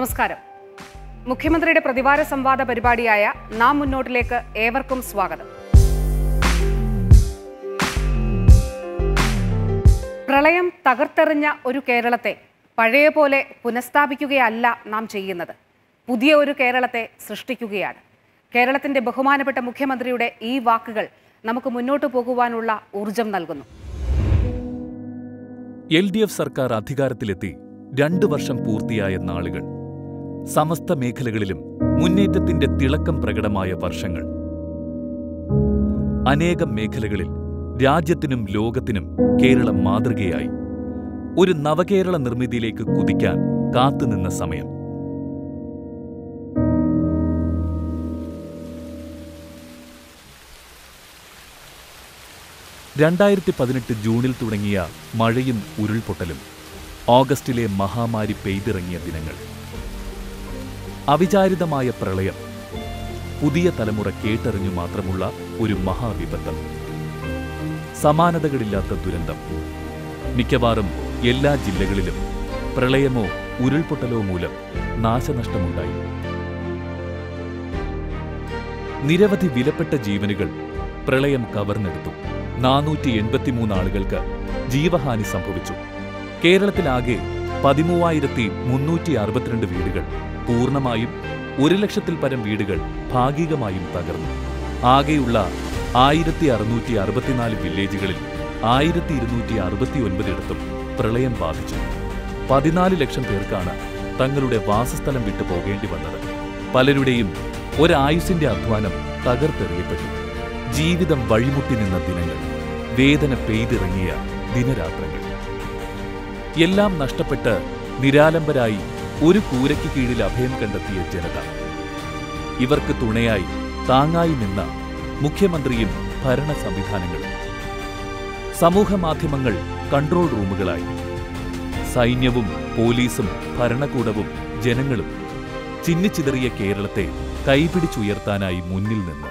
നമസ്കാരം. മുഖ്യമന്ത്രിയുടെ പ്രതിവാര സംവാദ പരിപാടിയായ നാം മുന്നോട്ടിലേക്ക് ഏവർക്കും സ്വാഗതം. പ്രളയം തകർത്തെറിഞ്ഞ ഒരു കേരളത്തെ പഴയ പോലെ പുനഃസ്ഥാപിക്കുകയല്ല നാം ചെയ്യുന്നത്. പുതിയ ഒരു കേരളത്തെ സൃഷ്ടിക്കുകയാണ്. കേരളത്തിന്റെ ബഹുമാനപ്പെട്ട മുഖ്യമന്ത്രിയുടെ ഈ വാക്കുകൾ നമുക്ക് മുന്നോട്ട് പോകുവാനുള്ള ഊർജം നൽകുന്നു. എൽ ഡി എഫ് സർക്കാർ അധികാരത്തിലെത്തി രണ്ടു വർഷം പൂർത്തിയായ നാളുകൾ. സമസ്ത മേഖലകളിലും മുന്നേറ്റത്തിന്റെ തിളക്കം പ്രകടമായ വർഷങ്ങൾ. അനേകം മേഖലകളിൽ രാജ്യത്തിനും ലോകത്തിനും കേരളം മാതൃകയായി. ഒരു നവകേരള നിർമ്മിതിയിലേക്ക് കുതിക്കാൻ കാത്തുനിന്ന സമയം. രണ്ടായിരത്തി പതിനെട്ട് ജൂണിൽ തുടങ്ങിയ മഴയും ഉരുൾപൊട്ടലും ഓഗസ്റ്റിലെ മഹാമാരി പെയ്തിറങ്ങിയ ദിനങ്ങൾ. അവിചാരിതമായ പ്രളയം. പുതിയ തലമുറ കേട്ടറിഞ്ഞു മാത്രമുള്ള ഒരു മഹാവിപത്ത്. സമാനതകളില്ലാത്ത ദുരന്തം. മിക്കവാറും എല്ലാ ജില്ലകളിലും പ്രളയമോ ഉരുൾപൊട്ടലോ മൂലം നാശനഷ്ടമുണ്ടായി. നിരവധി വിലപ്പെട്ട ജീവനുകൾ പ്രളയം കവർന്നെടുത്തു. നാനൂറ്റി എൺപത്തിമൂന്ന് ആളുകൾക്ക് ജീവഹാനി സംഭവിച്ചു. കേരളത്തിലാകെ പതിമൂവായിരത്തി മുന്നൂറ്റി അറുപത്തിരണ്ട് വീടുകൾ പൂർണമായും ഒരു ലക്ഷത്തിൽ പരം വീടുകൾ ഭാഗികമായും തകർന്നു. ആകെയുള്ള ആയിരത്തി അറുന്നൂറ്റി അറുപത്തിനാല് വില്ലേജുകളിൽ ആയിരത്തി ഇരുന്നൂറ്റി അറുപത്തി ഒൻപതിടത്തും പ്രളയം ബാധിച്ചു. പതിനാല് ലക്ഷം പേർക്കാണ് തങ്ങളുടെ വാസസ്ഥലം വിട്ടു പോകേണ്ടി വന്നത്. പലരുടെയും ഒരായുസിന്റെ അധ്വാനം തകർത്തെറിയപ്പെട്ടു. ജീവിതം വഴിമുട്ടി നിന്ന ദിനങ്ങൾ വേദന പെയ്തിറങ്ങിയ ദിനരാത്രങ്ങൾ. എല്ലാം നഷ്ടപ്പെട്ട് നിരാലംബരായി ഒരു കൂരയ്ക്ക് കീഴിൽ അഭയം കണ്ടെത്തിയ ജനത. ഇവർക്ക് തുണയായി താങ്ങായി നിന്ന മുഖ്യമന്ത്രിയും ഭരണ സംവിധാനങ്ങളും. സമൂഹ മാധ്യമങ്ങൾ കൺട്രോൾ റൂമുകളായി. സൈന്യവും പോലീസും ഭരണകൂടവും ജനങ്ങളും ചിന്നിച്ചിതറിയ കേരളത്തെ കൈപിടിച്ചുയർത്താനായി മുന്നിൽ നിന്നു.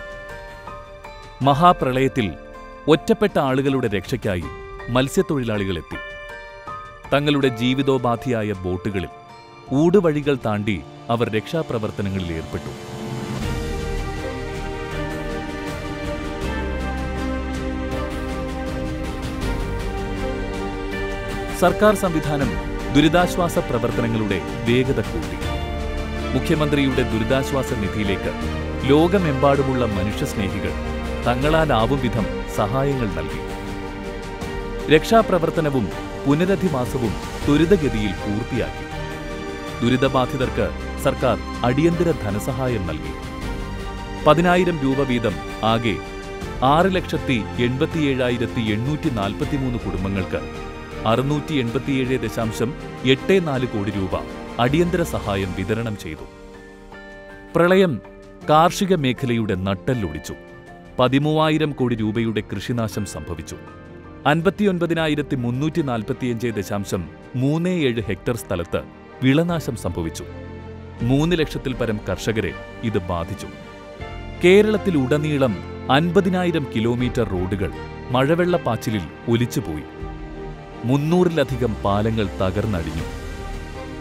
മഹാപ്രളയത്തിൽ ഒറ്റപ്പെട്ട ആളുകളുടെ രക്ഷയ്ക്കായി മത്സ്യത്തൊഴിലാളികളെത്തി. തങ്ങളുടെ ജീവിതോപാധിയായ ബോട്ടുകളിൽ ഊടുവഴികൾ താണ്ടി അവർ രക്ഷാപ്രവർത്തനങ്ങളിൽ ഏർപ്പെട്ടു. സർക്കാർ സംവിധാനം ദുരിതാശ്വാസ പ്രവർത്തനങ്ങളുടെ വേഗത കൂട്ടി. മുഖ്യമന്ത്രിയുടെ ദുരിതാശ്വാസ നിധിയിലേക്ക് ലോകമെമ്പാടുമുള്ള മനുഷ്യസ്നേഹികൾ തങ്ങളാലാവും വിധം സഹായങ്ങൾ നൽകി. രക്ഷാപ്രവർത്തനവും പുനരധിവാസവും ത്വരിതഗതിയിൽ പൂർത്തിയാക്കി. ദുരിതബാധിതർക്ക് സർക്കാർ അടിയന്തര ധനസഹായം നൽകി. പതിനായിരം രൂപ വീതം ആകെ ആറ് ലക്ഷത്തി എൺപത്തിയേഴായിരത്തി എണ്ണൂറ്റി നാൽപ്പത്തിമൂന്ന് കുടുംബങ്ങൾക്ക് അറുന്നൂറ്റി എൺപത്തിയേഴ് ദശാംശം എട്ട് നാല് കോടി രൂപ അടിയന്തര സഹായം വിതരണം ചെയ്തു. പ്രളയം കാർഷിക മേഖലയുടെ നട്ടെല്ലൊടിച്ചു. പതിമൂവായിരം കോടി രൂപയുടെ കൃഷിനാശം സംഭവിച്ചു. അൻപത്തിയൊൻപതിനായിരത്തി മുന്നൂറ്റി നാൽപ്പത്തിയഞ്ച് ദശാംശം മൂന്ന് ഏഴ് ഹെക്ടർ സ്ഥലത്ത് വിളനാശം സംഭവിച്ചു. മൂന്ന് ലക്ഷത്തിൽ പരം കർഷകരെ ഇത് ബാധിച്ചു. കേരളത്തിൽ ഉടനീളം അൻപതിനായിരം കിലോമീറ്റർ റോഡുകൾ മഴവെള്ളപ്പാച്ചിലിൽ ഒലിച്ചുപോയി. മുന്നൂറിലധികം പാലങ്ങൾ തകർന്നടിഞ്ഞു.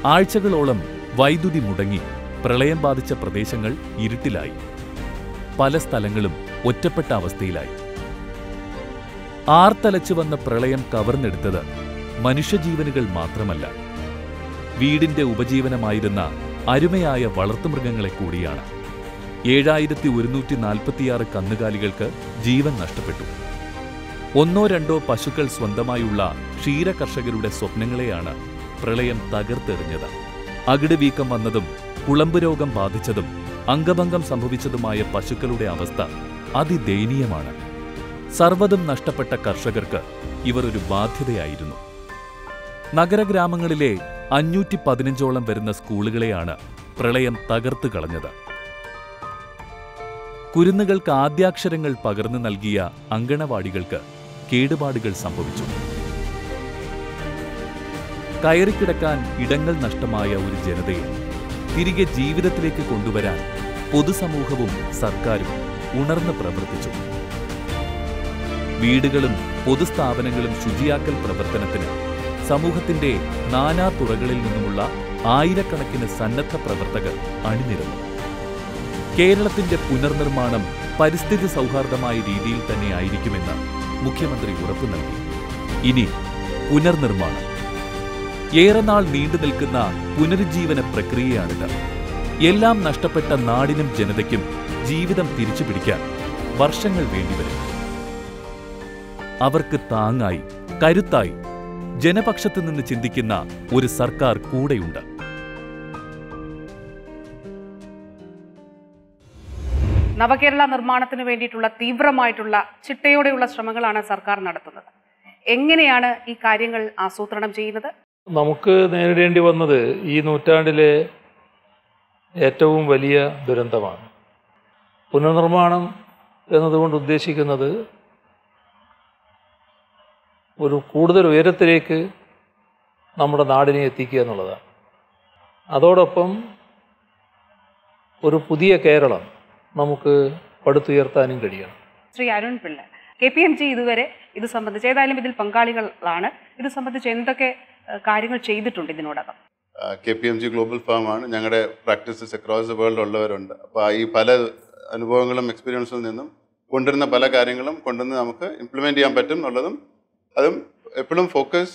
ആഴ്ചകളോളം വൈദ്യുതി മുടങ്ങി പ്രളയം ബാധിച്ച പ്രദേശങ്ങൾ ഇരുട്ടിലായി. പല സ്ഥലങ്ങളും ഒറ്റപ്പെട്ട അവസ്ഥയിലായി. ആർത്തലച്ചു വന്ന പ്രളയം കവർന്നെടുത്തത് മനുഷ്യജീവനുകൾ മാത്രമല്ല. വീടിന്റെ ഉപജീവനമായിരുന്ന അരുമയായ വളർത്തുമൃഗങ്ങളെ കൂടിയാണ്. ഏഴായിരത്തി ഒരുന്നൂറ്റി നാൽപ്പത്തിയാറ് കന്നുകാലികൾക്ക് ജീവൻ നഷ്ടപ്പെട്ടു. ഒന്നോ രണ്ടോ പശുക്കൾ സ്വന്തമായുള്ള ക്ഷീര കർഷകരുടെ സ്വപ്നങ്ങളെയാണ് പ്രളയം തകർത്തെറിഞ്ഞത്. അകിട് വീക്കം വന്നതും കുളമ്പ് രോഗം ബാധിച്ചതും അംഗഭംഗം സംഭവിച്ചതുമായ പശുക്കളുടെ അവസ്ഥ അതിദയനീയമാണ്. സർവതും നഷ്ടപ്പെട്ട കർഷകർക്ക് ഇവർ ഒരു ബാധ്യതയായിരുന്നു. നഗരഗ്രാമങ്ങളിലെ അഞ്ഞൂറ്റി പതിനഞ്ചോളം വരുന്ന സ്കൂളുകളെയാണ് പ്രളയം തകർത്തു കളഞ്ഞത്. കുരുന്നുകൾക്ക് ആദ്യാക്ഷരങ്ങൾ പകർന്നു നൽകിയ അങ്കണവാടികൾക്ക് കേടുപാടുകൾ സംഭവിച്ചു. കയറിക്കിടക്കാൻ ഇടങ്ങൾ നഷ്ടമായ ഒരു ജനതയെ തിരികെ ജീവിതത്തിലേക്ക് കൊണ്ടുവരാൻ പൊതുസമൂഹവും സർക്കാരും ഉണർന്ന് പ്രവർത്തിച്ചു. വീടുകളും പൊതുസ്ഥാപനങ്ങളും ശുചിയാക്കൽ പ്രവർത്തനത്തിന് സമൂഹത്തിന്റെ നാനാതുറകളിൽ നിന്നുമുള്ള ആയിരക്കണക്കിന് സന്നദ്ധ പ്രവർത്തകർ അണിനിരന്നു. കേരളത്തിന്റെ പുനർനിർമ്മാണം പരിസ്ഥിതി സൗഹാർദ്ദമായ രീതിയിൽ തന്നെ ആയിരിക്കുമെന്ന് മുഖ്യമന്ത്രി ഉറപ്പു നൽകി. ഇനി പുനർനിർമ്മാണം. ഏറെ നാൾ നീണ്ടു നിൽക്കുന്ന പുനരുജ്ജീവന പ്രക്രിയയാണിത്. എല്ലാം നഷ്ടപ്പെട്ട നാടിനും ജനതയ്ക്കും ജീവിതം തിരിച്ചു പിടിക്കാൻ വർഷങ്ങൾ വേണ്ടിവരും. അവർക്ക് താങ്ങായി കരുത്തായി ജനപക്ഷത്തു നിന്ന് ചിന്തിക്കുന്ന ഒരു സർക്കാർ കൂടെയുണ്ട്. നവകേരള നിർമ്മാണത്തിന് വേണ്ടിയിട്ടുള്ള തീവ്രമായിട്ടുള്ള ചിട്ടയോടെയുള്ള ശ്രമങ്ങളാണ് സർക്കാർ നടത്തുന്നത്. എങ്ങനെയാണ് ഈ കാര്യങ്ങൾ ആസൂത്രണം ചെയ്യുന്നത്? നമുക്ക് നേരിടേണ്ടി വന്നത് ഈ നൂറ്റാണ്ടിലെ ഏറ്റവും വലിയ ദുരന്തമാണ്. പുനർനിർമ്മാണം എന്നതുകൊണ്ട് ഉദ്ദേശിക്കുന്നത് ഒരു കൂടുതൽ ഉയരത്തിലേക്ക് നമ്മുടെ നാടിനെ എത്തിക്കുക എന്നുള്ളതാണ്. അതോടൊപ്പം ഒരു പുതിയ കേരളം നമുക്ക് പടുത്തുയർത്താനും കഴിയണം. Shri Arun Pillai K P M G ഇതുവരെ ഇത് സംബന്ധിച്ച് ഏതായാലും ഇതിൽ പങ്കാളികളാണ്. ഇത് സംബന്ധിച്ച് എന്തൊക്കെ കാര്യങ്ങൾ ചെയ്തിട്ടുണ്ട് ഇതിനോടകം? K P M G global ഫാമാണ് ഞങ്ങളുടെ പ്രാക്ടീസസ് അക്രോസ് ദ വേൾഡ് ഉള്ളവരുണ്ട്. അപ്പോൾ ഈ പല അനുഭവങ്ങളും എക്സ്പീരിയൻസിൽ നിന്നും കൊണ്ടുവരുന്ന പല കാര്യങ്ങളും കൊണ്ടുവന്ന് നമുക്ക് ഇംപ്ലിമെന്റ് ചെയ്യാൻ പറ്റും എന്നുള്ളതും അതും എപ്പോഴും ഫോക്കസ്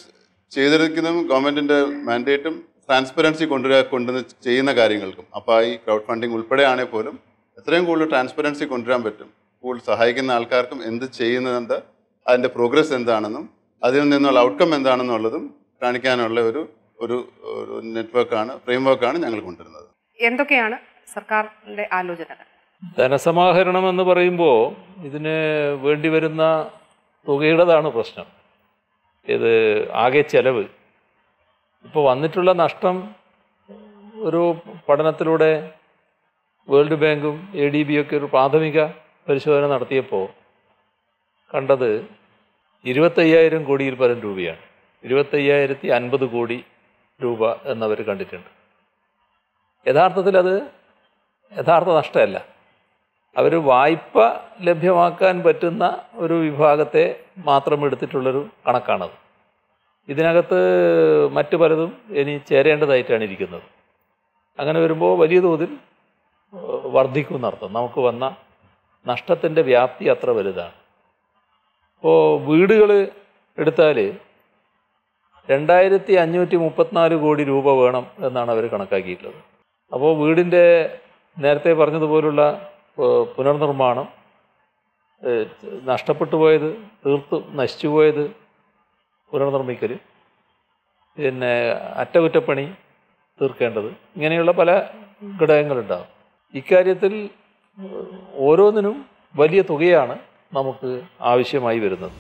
ചെയ്തിരിക്കുന്നതും ഗവൺമെന്റിന്റെ മാൻഡേറ്റും ട്രാൻസ്പെറൻസി കൊണ്ടുവരിക കൊണ്ടുവന്ന് ചെയ്യുന്ന കാര്യങ്ങൾക്കും. അപ്പോൾ ഈ ക്രൗഡ് ഫണ്ടിങ് ഉൾപ്പെടെയാണെങ്കിൽ പോലും എത്രയും കൂടുതൽ ട്രാൻസ്പെറൻസി കൊണ്ടുവരാൻ പറ്റും. കൂടുതൽ സഹായിക്കുന്ന ആൾക്കാർക്കും എന്ത് ചെയ്യുന്നുണ്ട് അതിന്റെ പ്രോഗ്രസ് എന്താണെന്നും അതിൽ നിന്നുള്ള ഔട്ട്കം എന്താണെന്നുള്ളതും കാണിക്കാനുള്ള ഒരു ഒരു ഒരു നെറ്റ്വർക്കാണ് ഫ്രെയിംവർക്കാണ് ഞങ്ങൾ കൊണ്ടുവരുന്നത്. എന്തൊക്കെയാണ് സർക്കാരിന്റെ ആലോചനകൾ? ധനസമാഹരണം എന്ന് പറയുമ്പോൾ ഇതിന് വേണ്ടി വരുന്ന തുകയുടേതാണ് പ്രശ്നം. ഇത് ആകെ ചെലവ്. ഇപ്പോൾ വന്നിട്ടുള്ള നഷ്ടം ഒരു പഠനത്തിലൂടെ വേൾഡ് ബാങ്കും എ ഡി ബി ഒക്കെ ഒരു പ്രാഥമിക പരിശോധന നടത്തിയപ്പോൾ കണ്ടത് ഇരുപത്തയ്യായിരം കോടിയിൽ പരം രൂപയാണ്. ഇരുപത്തയ്യായിരത്തി അൻപത് കോടി രൂപ എന്നവർ കണ്ടിട്ടുണ്ട്. യഥാർത്ഥത്തിൽ അത് യഥാർത്ഥ നഷ്ടമല്ല. അവർ വായ്പ ലഭ്യമാക്കാൻ പറ്റുന്ന ഒരു വിഭാഗത്തെ മാത്രം എടുത്തിട്ടുള്ളൊരു കണക്കാണത്. ഇതിനകത്ത് മറ്റു പലതും ഇനി ചേരേണ്ടതായിട്ടാണ് ഇരിക്കുന്നത്. അങ്ങനെ വരുമ്പോൾ വലിയ തോതിൽ വർദ്ധിക്കും എന്നർത്ഥം നമുക്ക് വന്ന നഷ്ടത്തിന്റെ വ്യാപ്തി അത്ര വലുതാണ്. ഇപ്പോൾ വീടുകൾ എടുത്താൽ രണ്ടായിരത്തി അഞ്ഞൂറ്റി മുപ്പത്തിനാല് കോടി രൂപ വേണം എന്നാണ് അവർ കണക്കാക്കിയിട്ടുള്ളത്. അപ്പോൾ വീടിന്റെ നേരത്തെ പറഞ്ഞതുപോലുള്ള പുനർനിർമ്മാണം നഷ്ടപ്പെട്ടു പോയത് തീർത്ത് നശിച്ചു പോയത് പുനർനിർമ്മിക്കൽ പിന്നെ അറ്റകുറ്റപ്പണി തീർക്കേണ്ടത് ഇങ്ങനെയുള്ള പല ഘടകങ്ങളുണ്ടാകും ഇക്കാര്യത്തിൽ ഓരോന്നിനും വലിയ തുകയാണ് നമുക്ക് ആവശ്യമായി വരുന്നത്.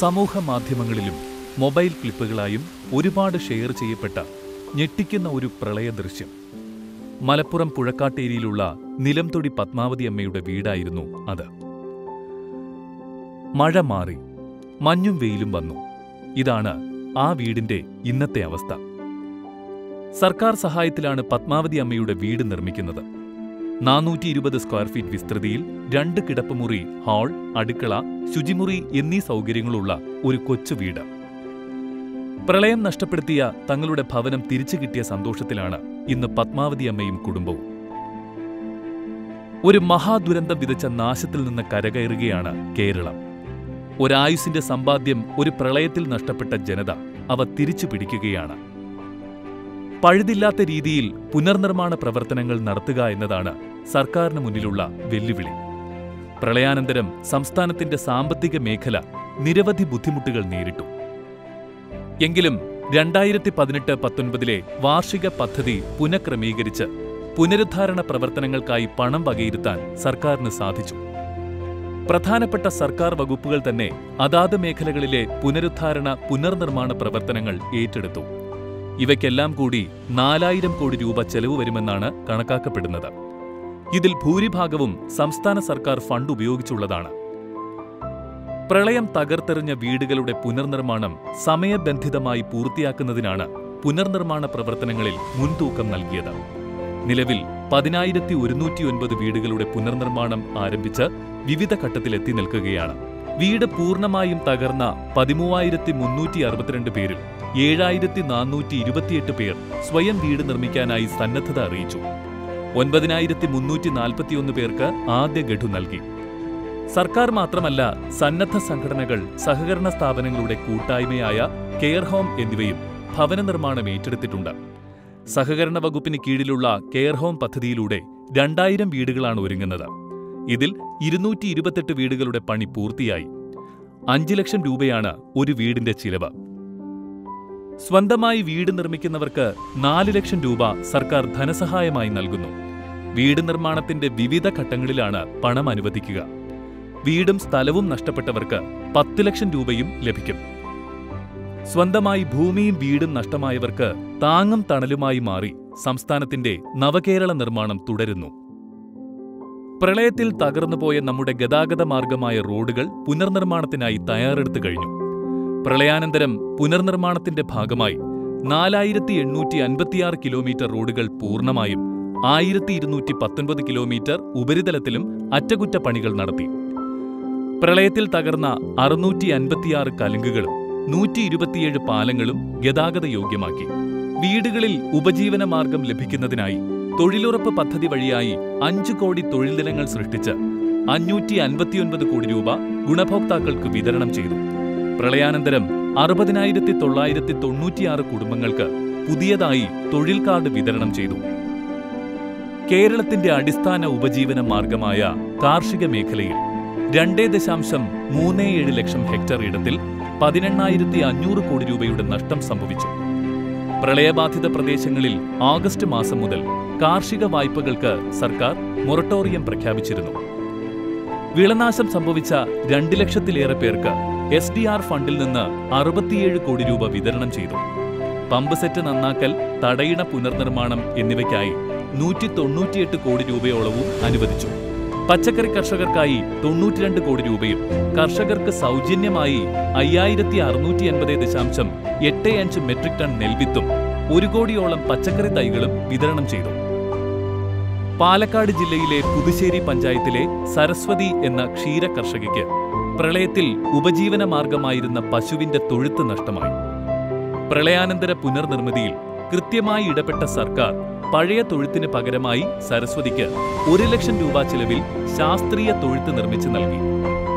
സമൂഹ മാധ്യമങ്ങളിലും മൊബൈൽ ക്ലിപ്പുകളായും ഒരുപാട് ഷെയർ ചെയ്യപ്പെട്ട ഞെട്ടിക്കുന്ന ഒരു പ്രളയ ദൃശ്യം. മലപ്പുറം പുഴക്കാട്ടേരിയിലുള്ള നിലംതൊടി പത്മാവതി അമ്മയുടെ വീടായിരുന്നു അത്. മഴ മാറി മഞ്ഞും വെയിലും വന്നു. ഇതാണ് ആ വീടിന്റെ ഇന്നത്തെ അവസ്ഥ. സർക്കാർ സഹായത്തിലാണ് പത്മാവതി അമ്മയുടെ വീട് നിർമ്മിക്കുന്നത്. നാനൂറ്റി ഇരുപത് സ്ക്വയർ ഫീറ്റ് വിസ്തൃതിയിൽ രണ്ട് കിടപ്പുമുറി ഹാൾ അടുക്കള ശുചിമുറി എന്നീ സൗകര്യങ്ങളുള്ള ഒരു കൊച്ചു വീട്. പ്രളയം നഷ്ടപ്പെടുത്തിയ തങ്ങളുടെ ഭവനം തിരിച്ചു കിട്ടിയ സന്തോഷത്തിലാണ് ഇന്ന് പത്മാവതി അമ്മയും കുടുംബവും. ഒരു മഹാദുരന്തം വിതച്ച നാശത്തിൽ നിന്ന് കരകയറുകയാണ് കേരളം. ഒരായുസിന്റെ സമ്പാദ്യം ഒരു പ്രളയത്തിൽ നഷ്ടപ്പെട്ട ജനത അവ തിരിച്ചു പിടിക്കുകയാണ്. പഴുതില്ലാത്ത രീതിയിൽ പുനർനിർമ്മാണ പ്രവർത്തനങ്ങൾ നടത്തുക എന്നതാണ് സർക്കാരിന് മുന്നിലുള്ള വെല്ലുവിളി. പ്രളയാനന്തരം സംസ്ഥാനത്തിന്റെ സാമ്പത്തിക മേഖല നിരവധി ബുദ്ധിമുട്ടുകൾ നേരിട്ടു. എങ്കിലും രണ്ടായിരത്തി പതിനെട്ട് പത്തൊൻപതിലെ വാർഷിക പദ്ധതി പുനഃക്രമീകരിച്ച് പുനരുദ്ധാരണ പ്രവർത്തനങ്ങൾക്കായി പണം വകയിരുത്താൻ സർക്കാരിന് സാധിച്ചു. പ്രധാനപ്പെട്ട സർക്കാർ വകുപ്പുകൾ തന്നെ അതാത് മേഖലകളിലെ പുനരുദ്ധാരണ പുനർനിർമ്മാണ പ്രവർത്തനങ്ങൾ ഏറ്റെടുത്തു. ഇവയ്ക്കെല്ലാം കൂടി നാലായിരം കോടി രൂപ ചെലവ് വരുമെന്നാണ് കണക്കാക്കപ്പെടുന്നത്. ഇതിൽ ഭൂരിഭാഗവും സംസ്ഥാന സർക്കാർ ഫണ്ട് ഉപയോഗിച്ചുള്ളതാണ്. പ്രളയം തകർത്തെറിഞ്ഞ വീടുകളുടെ പുനർനിർമ്മാണം സമയബന്ധിതമായി പൂർത്തിയാക്കുന്നതിനാണ് പുനർനിർമ്മാണ പ്രവർത്തനങ്ങളിൽ മുൻതൂക്കം നൽകിയത്. നിലവിൽ പതിനായിരത്തി ഒരുന്നൂറ്റി ഒൻപത് വീടുകളുടെ പുനർനിർമ്മാണം ആരംഭിച്ച് വിവിധ ഘട്ടത്തിലെത്തി നിൽക്കുകയാണ്. വീട് പൂർണമായും തകർന്ന പതിമൂവായിരത്തി മുന്നൂറ്റി അറുപത്തിരണ്ട് പേരിൽ ഏഴായിരത്തി നാനൂറ്റി ഇരുപത്തിയെട്ട് പേർ സ്വയം വീട് നിർമ്മിക്കാനായി സന്നദ്ധത അറിയിച്ചു. ഒൻപതിനായിരത്തി മുന്നൂറ്റി നാൽപ്പത്തിയൊന്ന് പേർക്ക് ആദ്യ ഗഡു നൽകി. സർക്കാർ മാത്രമല്ല സന്നദ്ധ സംഘടനകൾ സഹകരണ സ്ഥാപനങ്ങളുടെ കൂട്ടായ്മയായ കെയർ ഹോം എന്നിവയും ഭവന നിർമ്മാണം ഏറ്റെടുത്തിട്ടുണ്ട്. സഹകരണ വകുപ്പിന് കീഴിലുള്ള കെയർ ഹോം പദ്ധതിയിലൂടെ രണ്ടായിരം വീടുകളാണ് ഒരുങ്ങുന്നത്. ഇതിൽ ഇരുന്നൂറ്റി ഇരുപത്തെട്ട് വീടുകളുടെ പണി പൂർത്തിയായി. അഞ്ച് ലക്ഷം രൂപയാണ് ഒരു വീടിന്റെ ചിലവ്. സ്വന്തമായി വീട് നിർമ്മിക്കുന്നവർക്ക് നാല് ലക്ഷം രൂപ സർക്കാർ ധനസഹായമായി നൽകുന്നു. വീട് നിർമ്മാണത്തിന്റെ വിവിധ ഘട്ടങ്ങളിലാണ് പണം അനുവദിക്കുക. വീടും സ്ഥലവും നഷ്ടപ്പെട്ടവർക്ക് പത്ത് ലക്ഷം രൂപയും ലഭിക്കും. സ്വന്തമായി ഭൂമിയും വീടും നഷ്ടമായവർക്ക് താങ്ങും തണലുമായി മാറി സംസ്ഥാനത്തിന്റെ നവകേരള നിർമ്മാണം തുടരുന്നു. പ്രളയത്തിൽ തകർന്നുപോയ നമ്മുടെ ഗതാഗത മാർഗമായ റോഡുകൾ പുനർനിർമ്മാണത്തിനായി തയ്യാറെടുത്തു കഴിഞ്ഞു. പ്രളയാനന്തരം പുനർനിർമ്മാണത്തിന്റെ ഭാഗമായി നാലായിരത്തി എണ്ണൂറ്റി അൻപത്തിയാറ് കിലോമീറ്റർ റോഡുകൾ പൂർണമായും ആയിരത്തി ഇരുന്നൂറ്റി പത്തൊൻപത് കിലോമീറ്റർ ഉപരിതലത്തിലും അറ്റകുറ്റപ്പണികൾ നടത്തി. പ്രളയത്തിൽ തകർന്ന അറുന്നൂറ്റി അൻപത്തിയാറ് കലുങ്കുകളും നൂറ്റി ഇരുപത്തിയേഴ് പാലങ്ങളും ഗതാഗത യോഗ്യമാക്കി വീടുകളിൽ ഉപജീവന മാർഗം ലഭിക്കുന്നതിനായി തൊഴിലുറപ്പ് പദ്ധതി വഴിയായി അഞ്ചു കോടി തൊഴിൽ ദിനങ്ങൾ സൃഷ്ടിച്ച് അഞ്ഞൂറ്റി അൻപത്തിയൊൻപത് കോടി രൂപ ഗുണഭോക്താക്കൾക്ക് വിതരണം ചെയ്തു. പ്രളയാനന്തരം അറുപതിനായിരത്തി തൊള്ളായിരത്തി തൊണ്ണൂറ്റിയാറ് കുടുംബങ്ങൾക്ക് പുതിയതായി തൊഴിൽ കാർഡ് വിതരണം ചെയ്തു. കേരളത്തിന്റെ അടിസ്ഥാന ഉപജീവന മാർഗമായ കാർഷിക മേഖലയിൽ രണ്ടേ ദശാംശം മൂന്ന് ഏഴ് ലക്ഷം ഹെക്ടർ ഇടത്തിൽ പതിനെണ്ണായിരത്തി അഞ്ഞൂറ് കോടി രൂപയുടെ നഷ്ടം സംഭവിച്ചു. പ്രളയബാധിത പ്രദേശങ്ങളിൽ ആഗസ്റ്റ് മാസം മുതൽ കാർഷിക വായ്പകൾക്ക് സർക്കാർ മൊറട്ടോറിയം പ്രഖ്യാപിച്ചിരുന്നു. വിളനാശം സംഭവിച്ച രണ്ട് ലക്ഷത്തിലേറെ പേർക്ക് എസ് ഡി ആർ ഫണ്ടിൽ നിന്ന് അറുപത്തിയേഴ് കോടി രൂപ വിതരണം ചെയ്തു. പമ്പ് സെറ്റ് നന്നാക്കൽ തടയിണ പുനർനിർമ്മാണം എന്നിവയ്ക്കായി നൂറ്റി തൊണ്ണൂറ്റിയെട്ട് കോടി രൂപയോളവും അനുവദിച്ചു. പച്ചക്കറി കർഷകർക്കായി തൊണ്ണൂറ്റിരണ്ട് കോടി രൂപയും കർഷകർക്ക് സൗജന്യമായി അയ്യായിരത്തി അറുന്നൂറ്റി എൺപത് ദശാംശം എട്ട് അഞ്ച് മെട്രിക് ടൺ നെൽവിത്തും ഒരു കോടിയോളം പച്ചക്കറി തൈകളും വിതരണം ചെയ്തു. പാലക്കാട് ജില്ലയിലെ പുതുശ്ശേരി പഞ്ചായത്തിലെ സരസ്വതി എന്ന ക്ഷീര കർഷകയ്ക്ക് പ്രളയത്തിൽ ഉപജീവന മാർഗമായിരുന്ന പശുവിന്റെ തൊഴുത്ത് നഷ്ടമായി. പ്രളയാനന്തര പുനർനിർമ്മിതിയിൽ കൃത്യമായി ഇടപെട്ട സർക്കാർ പഴയ തൊഴുത്തിന് പകരമായി സരസ്വതിക്ക് ഒരു ലക്ഷം രൂപ ചിലവിൽ ശാസ്ത്രീയ തൊഴുത്ത് നിർമ്മിച്ചു നൽകി.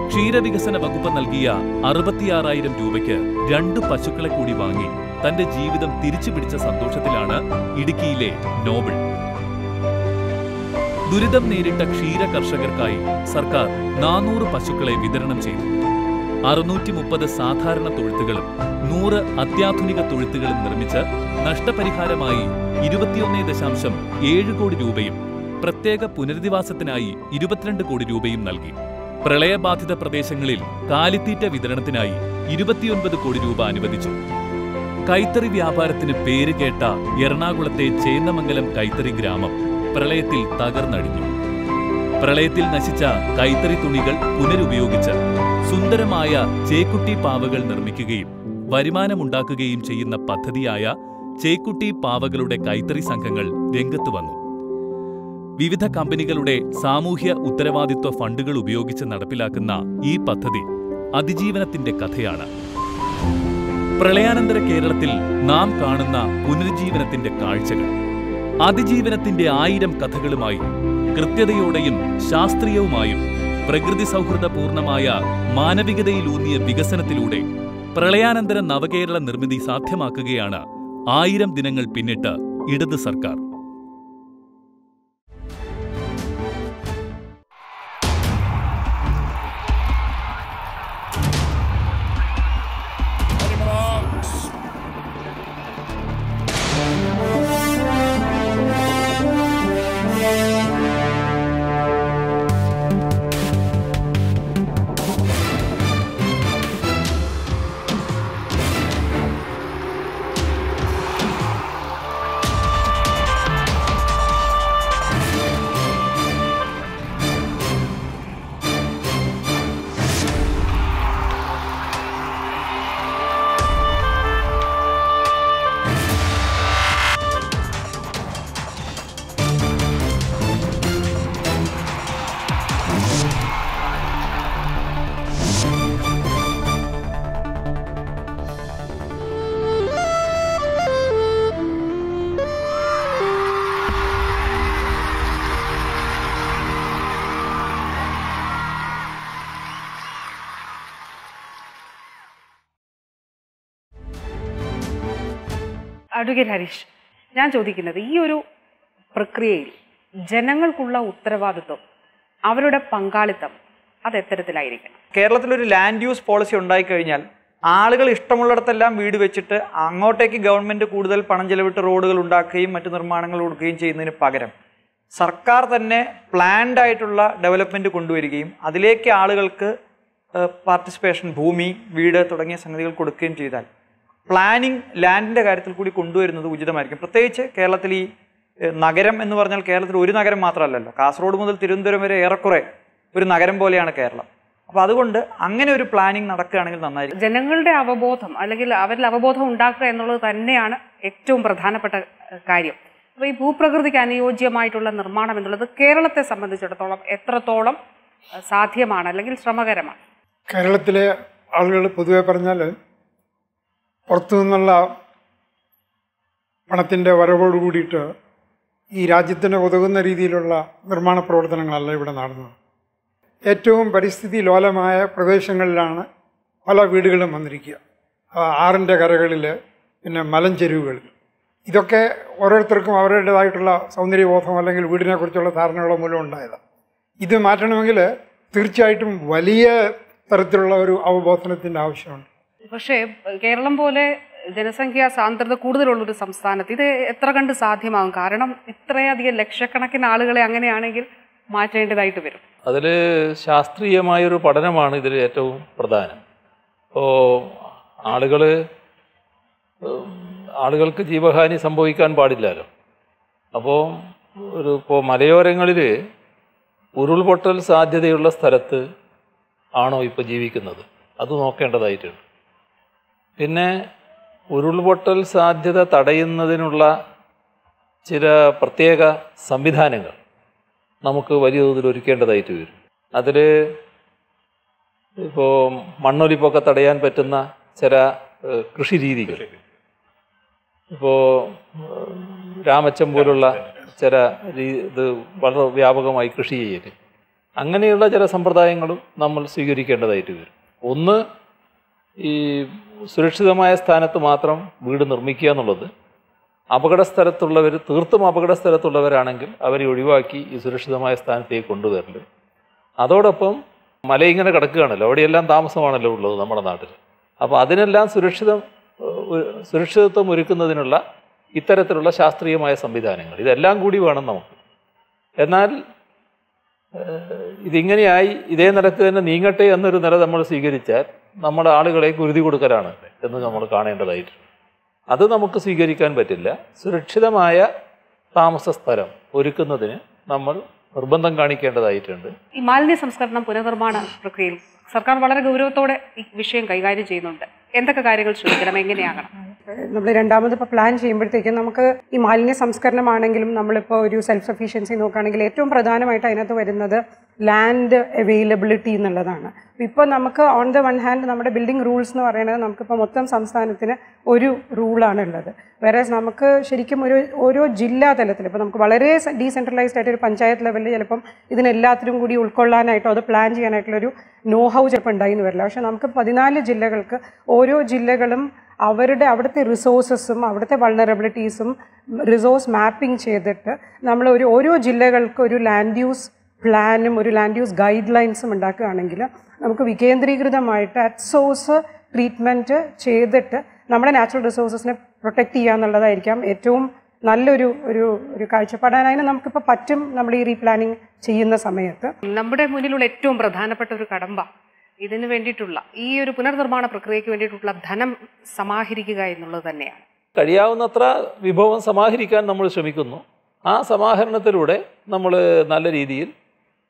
ക്ഷീരവികസന വകുപ്പ് നൽകിയ അറുപത്തിയാറായിരം രൂപയ്ക്ക് രണ്ടു പശുക്കളെ കൂടി വാങ്ങി തന്റെ ജീവിതം തിരിച്ചു പിടിച്ച സന്തോഷത്തിലാണ് ഇടുക്കിയിലെ നോബിൾ. ദുരിതം നേരിട്ട ക്ഷീര കർഷകർക്കായി സർക്കാർ നാനൂറ് പശുക്കളെ വിതരണം ചെയ്തു. അറുന്നൂറ്റി മുപ്പത് സാധാരണ തൊഴുത്തുകളും നൂറ് അത്യാധുനിക തൊഴുത്തുകളും നിർമ്മിച്ച് നഷ്ടപരിഹാരമായി ഇരുപത്തിയൊന്ന് ദശാംശം ഏഴ് കോടി രൂപയും പ്രത്യേക പുനരധിവാസത്തിനായി ഇരുപത്തിരണ്ട് കോടി രൂപയും നൽകി. പ്രളയബാധിത പ്രദേശങ്ങളിൽ കാലിത്തീറ്റ വിതരണത്തിനായി ഇരുപത്തിയൊൻപത് കോടി രൂപ അനുവദിച്ചു. കൈത്തറി വ്യാപാരത്തിന് പേര് കേട്ട എറണാകുളത്തെ ചേന്നമംഗലം കൈത്തറി ഗ്രാമം പ്രളയത്തിൽ തകർന്നടിഞ്ഞു. പ്രളയത്തിൽ നശിച്ച കൈത്തറി തുണികൾ പുനരുപയോഗിച്ച് സുന്ദരമായ ചേക്കുട്ടി പാവകൾ നിർമ്മിക്കുകയും വരുമാനമുണ്ടാക്കുകയും ചെയ്യുന്ന പദ്ധതിയായ ചേക്കുട്ടി പാവകളുടെ കൈത്തറി സംഘങ്ങൾ രംഗത്തു വന്നു. വിവിധ കമ്പനികളുടെ സാമൂഹ്യ ഉത്തരവാദിത്വ ഫണ്ടുകൾ ഉപയോഗിച്ച് നടപ്പിലാക്കുന്ന ഈ പദ്ധതി അതിജീവനത്തിന്റെ കഥയാണ്. പ്രളയാനന്തര കേരളത്തിൽ നാം കാണുന്ന പുനരുജ്ജീവനത്തിന്റെ കാഴ്ചകൾ അതിജീവനത്തിന്റെ ആയിരം കഥകളുമായി കൃത്യതയോടെയും ശാസ്ത്രീയവുമായും പ്രകൃതി സൗഹൃദപൂർണമായ മാനവികതയിലൂന്നിയ വികസനത്തിലൂടെ പ്രളയാനന്തര നവകേരള നിർമ്മിതി സാധ്യമാക്കുകയാണ് ആയിരം ദിനങ്ങൾ പിന്നിട്ട് ഇടത് സർക്കാർ. അഡ്വക്കേറ്റ് ഹരീഷ് ഞാൻ ചോദിക്കുന്നത് ഈ ഒരു പ്രക്രിയയിൽ ജനങ്ങൾക്കുള്ള ഉത്തരവാദിത്വം അവരുടെ പങ്കാളിത്തം അത് എത്തരത്തിലായിരിക്കണം. കേരളത്തിലൊരു ലാൻഡ് യൂസ് പോളിസി ഉണ്ടായിക്കഴിഞ്ഞാൽ ആളുകൾ ഇഷ്ടമുള്ളിടത്തെല്ലാം വീട് വെച്ചിട്ട് അങ്ങോട്ടേക്ക് ഗവൺമെന്റ് കൂടുതൽ പണം ചെലവിട്ട് റോഡുകൾ ഉണ്ടാക്കുകയും മറ്റു നിർമ്മാണങ്ങൾ കൊടുക്കുകയും ചെയ്യുന്നതിന് പകരം സർക്കാർ തന്നെ പ്ലാൻഡ് ആയിട്ടുള്ള ഡെവലപ്മെന്റ് കൊണ്ടുവരികയും അതിലേക്ക് ആളുകൾക്ക് പാർട്ടിസിപ്പേഷൻ ഭൂമി വീട് തുടങ്ങിയ സംഗതികൾ കൊടുക്കുകയും ചെയ്താൽ പ്ലാനിങ് ലാൻഡിന്റെ കാര്യത്തിൽ കൂടി കൊണ്ടുവരുന്നത് ഉചിതമായിരിക്കും. പ്രത്യേകിച്ച് കേരളത്തിൽ ഈ നഗരം എന്ന് പറഞ്ഞാൽ കേരളത്തിൽ ഒരു നഗരം മാത്രമല്ലല്ലോ. കാസർഗോഡ് മുതൽ തിരുവനന്തപുരം വരെ ഏറെക്കുറെ ഒരു നഗരം പോലെയാണ് കേരളം. അപ്പോൾ അതുകൊണ്ട് അങ്ങനെ ഒരു പ്ലാനിങ് നടക്കുകയാണെങ്കിൽ നന്നായിരിക്കും. ജനങ്ങളുടെ അവബോധം അല്ലെങ്കിൽ അവരിൽ അവബോധം ഉണ്ടാക്കുക എന്നുള്ളത് തന്നെയാണ് ഏറ്റവും പ്രധാനപ്പെട്ട കാര്യം. അപ്പോൾ ഈ ഭൂപ്രകൃതിക്ക് അനുയോജ്യമായിട്ടുള്ള നിർമ്മാണം എന്നുള്ളത് കേരളത്തെ സംബന്ധിച്ചിടത്തോളം എത്രത്തോളം സാധ്യമാണ് അല്ലെങ്കിൽ ശ്രമകരമാണ്? കേരളത്തിലെ ആളുകൾ പൊതുവെ പറഞ്ഞാൽ പുറത്തു നിന്നുള്ള പണത്തിന്റെ വരവോട് കൂടിയിട്ട് ഈ രാജ്യത്തിന് ഉതകുന്ന രീതിയിലുള്ള നിർമ്മാണ പ്രവർത്തനങ്ങളല്ല ഇവിടെ നടന്നത്. ഏറ്റവും പരിസ്ഥിതി ലോലമായ പ്രദേശങ്ങളിലാണ് പല വീടുകളും വന്നിരിക്കുക. ആറിന്റെ കരകളിൽ പിന്നെ മലഞ്ചെരുവുകളിൽ ഇതൊക്കെ ഓരോരുത്തർക്കും അവരുടേതായിട്ടുള്ള സൗന്ദര്യബോധം അല്ലെങ്കിൽ വീടിനെക്കുറിച്ചുള്ള ധാരണകളോ മൂലം ഉണ്ടായതാണ് ഇത് മാറ്റണമെങ്കിൽ തീർച്ചയായിട്ടും വലിയ തരത്തിലുള്ള ഒരു അവബോധനത്തിന്റെ ആവശ്യമുണ്ട്. പക്ഷേ കേരളം പോലെ ജനസംഖ്യ സാന്ദ്രത കൂടുതലുള്ളൊരു സംസ്ഥാനത്ത് ഇത് എത്ര കണ്ട് സാധ്യമാകും? കാരണം ഇത്രയധികം ലക്ഷക്കണക്കിന് ആളുകളെ അങ്ങനെയാണെങ്കിൽ മാറ്റേണ്ടതായിട്ട് വരും. അതിൽ ശാസ്ത്രീയമായൊരു പഠനമാണ് ഇതിൽ ഏറ്റവും പ്രധാനം. ഇപ്പോൾ ആളുകൾ ആളുകൾക്ക് ജീവഹാനി സംഭവിക്കാൻ പാടില്ലല്ലോ. അപ്പോൾ ഒരു ഇപ്പോൾ മലയോരങ്ങളിൽ ഉരുൾപൊട്ടൽ സാധ്യതയുള്ള സ്ഥലത്ത് ആണോ ഇപ്പോൾ ജീവിക്കുന്നത്? അത് നോക്കേണ്ടതായിട്ടുണ്ട്. പിന്നെ ഉരുൾപൊട്ടൽ സാധ്യത തടയുന്നതിനുള്ള ചില പ്രത്യേക സംവിധാനങ്ങൾ നമുക്ക് വലിയ തോതിൽ ഒരുക്കേണ്ടതായിട്ട് വരും. അതിൽ ഇപ്പോൾ മണ്ണൊലിപ്പൊക്കെ തടയാൻ പറ്റുന്ന ചില കൃഷി രീതികൾ ഇപ്പോൾ രാമച്ചം പോലുള്ള ചില ഇത് വളരെ വ്യാപകമായി കൃഷി ചെയ്യൽ അങ്ങനെയുള്ള ചില സമ്പ്രദായങ്ങളും നമ്മൾ സ്വീകരിക്കേണ്ടതായിട്ട് വരും. ഒന്ന് ഈ സുരക്ഷിതമായ സ്ഥാനത്ത് മാത്രം വീട് നിർമ്മിക്കുക എന്നുള്ളത് അപകട സ്ഥലത്തുള്ളവർ തീർത്തും അപകട സ്ഥലത്തുള്ളവരാണെങ്കിൽ അവരെ ഒഴിവാക്കി ഈ സുരക്ഷിതമായ സ്ഥാനത്തേക്ക് കൊണ്ടുവരൽ അതോടൊപ്പം മല ഇങ്ങനെ കിടക്കുകയാണല്ലോ. അവിടെയെല്ലാം താമസമാണല്ലോ ഉള്ളത് നമ്മുടെ നാട്ടിൽ. അപ്പോൾ അതിനെല്ലാം സുരക്ഷിതം സുരക്ഷിതത്വം ഒരുക്കുന്നതിനുള്ള ഇത്തരത്തിലുള്ള ശാസ്ത്രീയമായ സംവിധാനങ്ങൾ. ഇതെല്ലാം കൂടി വേണം നമുക്ക്. എന്നാൽ ഇതിങ്ങനെയായി ഇതേ നിലയ്ക്ക് തന്നെ നീങ്ങട്ടെ എന്നൊരു നില നമ്മൾ സ്വീകരിച്ചാൽ നമ്മുടെ ആളുകളെ കുരുതി കൊടുക്കലാണ് എന്ന് നമ്മൾ കാണേണ്ടതായിട്ടുണ്ട്. അത് നമുക്ക് സ്വീകരിക്കാൻ പറ്റില്ല. സുരക്ഷിതമായ താമസ സ്ഥലം ഒരുക്കുന്നതിന് നമ്മൾ നിർബന്ധം കാണിക്കേണ്ടതായിട്ടുണ്ട്. ഈ മാലിന്യ സംസ്കരണം പുനർനിർമ്മാണ പ്രക്രിയയിൽ സർക്കാർ വളരെ ഗൗരവത്തോടെ ഈ വിഷയം കൈകാര്യം ചെയ്യുന്നുണ്ട്. എന്തൊക്കെ കാര്യങ്ങൾ ശ്രദ്ധിക്കണം എങ്ങനെയാകണം? നമ്മൾ രണ്ടാമത് ഇപ്പോൾ പ്ലാൻ ചെയ്യുമ്പോഴത്തേക്കും നമുക്ക് ഈ മാലിന്യ സംസ്കരണമാണെങ്കിലും നമ്മളിപ്പോൾ ഒരു സെൽഫ് സഫീഷ്യൻസി നോക്കുകയാണെങ്കിൽ ഏറ്റവും പ്രധാനമായിട്ട് അതിനകത്ത് വരുന്നത് ലാൻഡ് അവൈലബിലിറ്റി എന്നുള്ളതാണ്. ഇപ്പോൾ നമുക്ക് ഓൺ ദ വൺ ഹാൻഡ് നമ്മുടെ ബിൽഡിംഗ് റൂൾസ് എന്ന് പറയുന്നത് നമുക്കിപ്പോൾ മൊത്തം സംസ്ഥാനത്തിന് ഒരു റൂളാണ് ഉള്ളത്. വേറെ നമുക്ക് ശരിക്കും ഒരു ഓരോ ജില്ലാ തലത്തിൽ ഇപ്പോൾ നമുക്ക് വളരെ ഡീസെൻട്രലൈസ്ഡ് ആയിട്ട് ഒരു പഞ്ചായത്ത് ലെവലിൽ ചിലപ്പം ഇതിനെല്ലാത്തിലും കൂടി ഉൾക്കൊള്ളാനായിട്ടോ അത് പ്ലാൻ ചെയ്യാനായിട്ടുള്ളൊരു നോ ഹൗ ചിലപ്പോൾ ഉണ്ടായി എന്ന് വരില്ല. പക്ഷേ നമുക്ക് പതിനാല് ജില്ലകൾക്ക് ഓരോ ജില്ലകളും അവരുടെ അവിടുത്തെ റിസോഴ്സസും അവിടുത്തെ വൾണറബിലിറ്റീസും റിസോഴ്സ് മാപ്പിംഗ് ചെയ്തിട്ട് നമ്മൾ ഒരു ഓരോ ജില്ലകൾക്ക് ഒരു ലാൻഡ് യൂസ് പ്ലാനും ഒരു ലാൻഡ് യൂസ് ഗൈഡ് ലൈൻസും ഉണ്ടാക്കുകയാണെങ്കിൽ നമുക്ക് വികേന്ദ്രീകൃതമായിട്ട് അറ്റ് സോഴ്സ് ട്രീറ്റ്മെന്റ് ചെയ്തിട്ട് നമ്മുടെ നാച്ചുറൽ റിസോഴ്സസിനെ പ്രൊട്ടക്റ്റ് ചെയ്യുക എന്നുള്ളതായിരിക്കാം ഏറ്റവും നല്ലൊരു ഒരു ഒരു കാഴ്ചപ്പാടാണ് അതിന് നമുക്കിപ്പോൾ പറ്റും നമ്മൾ ഈ റീപ്ലാനിങ് ചെയ്യുന്ന സമയത്ത്. നമ്മുടെ മുന്നിലുള്ള ഏറ്റവും പ്രധാനപ്പെട്ട ഒരു കടമ്പ ഇതിന് വേണ്ടിയിട്ടുള്ള ഈ ഒരു പുനർനിർമ്മാണ പ്രക്രിയയ്ക്ക് വേണ്ടിയിട്ടുള്ള ധനം സമാഹരിക്കുക എന്നുള്ളത് തന്നെയാണ്. കഴിയാവുന്നത്ര വിഭവം സമാഹരിക്കാൻ നമ്മൾ ശ്രമിക്കുന്നു. ആ സമാഹരണത്തിലൂടെ നമ്മൾ നല്ല രീതിയിൽ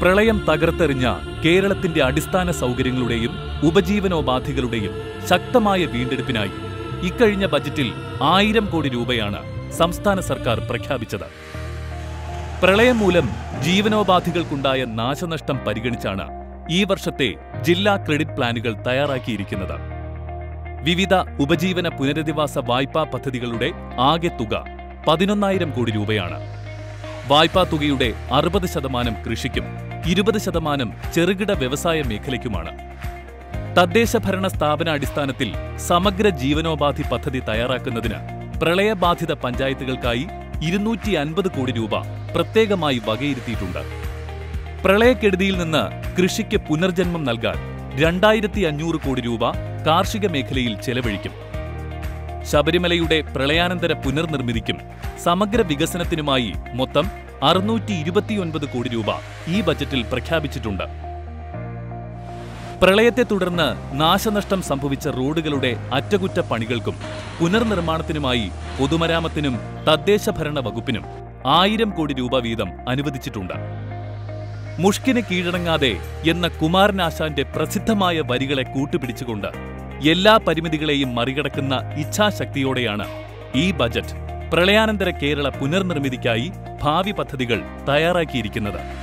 പ്രളയം തകർത്തെറിഞ്ഞ കേരളത്തിന്റെ അടിസ്ഥാന സൗകര്യങ്ങളുടെയും ഉപജീവനോപാധികളുടെയും ശക്തമായ വീണ്ടെടുപ്പിനായി ഇക്കഴിഞ്ഞ ബജറ്റിൽ ആയിരം കോടി രൂപയാണ് സംസ്ഥാന സർക്കാർ പ്രഖ്യാപിച്ചത്. പ്രളയം മൂലം ജീവനോപാധികൾക്കുണ്ടായ നാശനഷ്ടം പരിഗണിച്ചാണ് ഈ വർഷത്തെ ജില്ലാ ക്രെഡിറ്റ് പ്ലാനുകൾ തയ്യാറാക്കിയിരിക്കുന്നത്. വിവിധ ഉപജീവന പുനരധിവാസ വായ്പാ പദ്ധതികളുടെ ആകെ തുക പതിനൊന്നായിരം കോടി രൂപയാണ്. വായ്പാ തുകയുടെ അറുപത് ശതമാനം കൃഷിക്കും ഇരുപത് ശതമാനം ചെറുകിട വ്യവസായ മേഖലയ്ക്കുമാണ്. തദ്ദേശ ഭരണ സ്ഥാപനാടിസ്ഥാനത്തിൽ സമഗ്ര ജീവനോപാധി പദ്ധതി തയ്യാറാക്കുന്നതിന് പ്രളയബാധിത പഞ്ചായത്തുകൾക്കായി ഇരുന്നൂറ്റി അൻപത് കോടി രൂപ പ്രത്യേകമായി വകയിരുത്തിയിട്ടുണ്ട്. പ്രളയക്കെടുതിയിൽ നിന്ന് കൃഷിക്ക് പുനർജന്മം നൽകാൻ രണ്ടായിരത്തി അഞ്ഞൂറ് കോടി രൂപ കാർഷിക മേഖലയിൽ ചെലവഴിക്കും. ശബരിമലയുടെ പ്രളയാനന്തര പുനർനിർമ്മിതിക്കും സമഗ്ര വികസനത്തിനുമായി മൊത്തം അറുന്നൂറ്റി ഇരുപത്തിയൊൻപത് കോടി രൂപ ഈ ബജറ്റിൽ പ്രഖ്യാപിച്ചിട്ടുണ്ട്. പ്രളയത്തെ തുടർന്ന് നാശനഷ്ടം സംഭവിച്ച റോഡുകളുടെ അറ്റകുറ്റപ്പണികൾക്കും പുനർനിർമ്മാണത്തിനുമായി പൊതുമരാമത്തിനും തദ്ദേശ ഭരണ വകുപ്പിനും ആയിരം കോടി രൂപ വീതം അനുവദിച്ചിട്ടുണ്ട്. മുഷ്കിന് കീഴടങ്ങാതെ എന്ന കുമാരനാശാന്റെ പ്രസിദ്ധമായ വരികളെ കൂട്ടുപിടിച്ചുകൊണ്ട് എല്ലാ പരിമിതികളെയും മറികടക്കുന്ന ഇച്ഛാശക്തിയോടെയാണ് ഈ ബജറ്റ് പ്രളയാനന്തര കേരള പുനർനിർമ്മിതിക്കായി ഭാവി പദ്ധതികൾ തയ്യാറാക്കിയിരിക്കുന്നത്.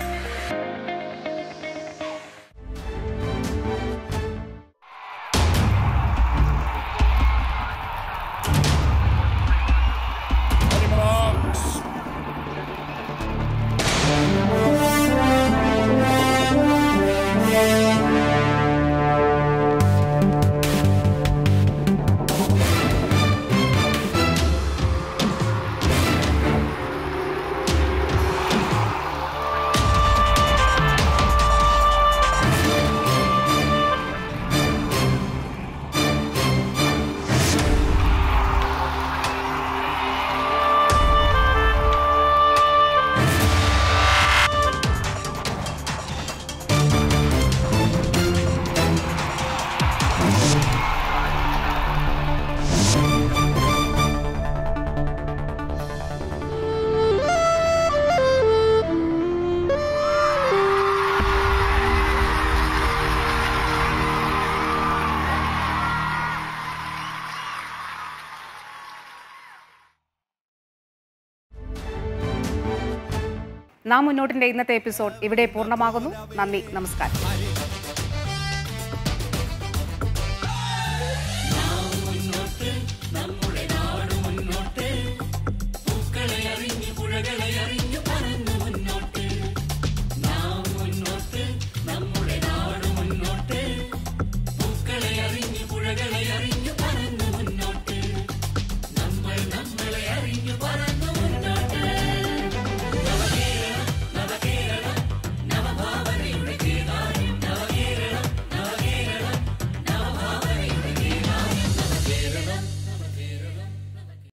നാം മുന്നോട്ടിന്റെ ഇന്നത്തെ എപ്പിസോഡ് ഇവിടെ പൂർണമാകുന്നു. നന്ദി നമസ്കാരം.